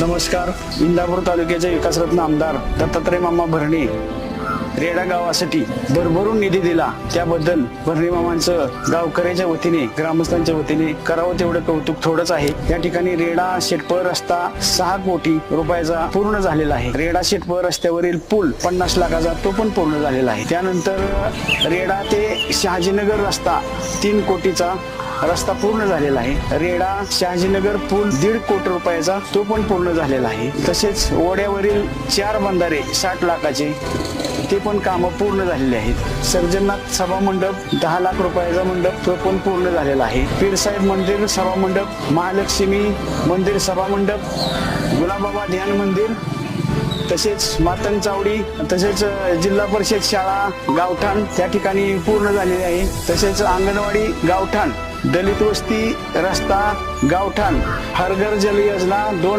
नमस्कार. इंदापूर तालुक्याचे विकासरत्न आमदार दत्तात्रय मामा भरणे रेडा गावासाठी भरभरून निधी दिला. त्याबद्दल भरणे मामांचं गावकऱ्याच्या वतीने ग्रामस्थांच्या वतीने करावं तेवढं कौतुक थोडंच आहे. या ठिकाणी रेडा शेटपळ रस्ता सहा कोटी रुपयाचा पूर्ण झालेला आहे. रेडा शेटपळ रस्त्यावरील पूल पन्नास लाखाचा तो पण पूर्ण झालेला आहे. त्यानंतर रेडा ते शहाजीनगर रस्ता तीन कोटीचा रस्ता पूर्ण झालेला आहे. रेडा शहाजीनगर पूल दीड कोटी रुपयाचा तो पण पूर्ण झालेला आहे. तसेच ओढ्यावरील चार बंधारे साठ लाखाचे ते पण कामं पूर्ण झालेले आहेत. सर्जननाथ सभा मंडप दहा लाख रुपयाचा मंडप तो पण पूर्ण झालेला आहे. पीरसाहेब मंदिर सभा मंडप महालक्ष्मी मंदिर सभा मंडप गुलाबाबा ध्यान मंदिर तसेच मातंग चावडी तसेच जिल्हा परिषद शाळा गावठाण त्या ठिकाणी पूर्ण झालेली आहे. तसेच अंगणवाडी गावठाण दलित वस्ती रस्ता गावठाण हरघर जल योजना दोन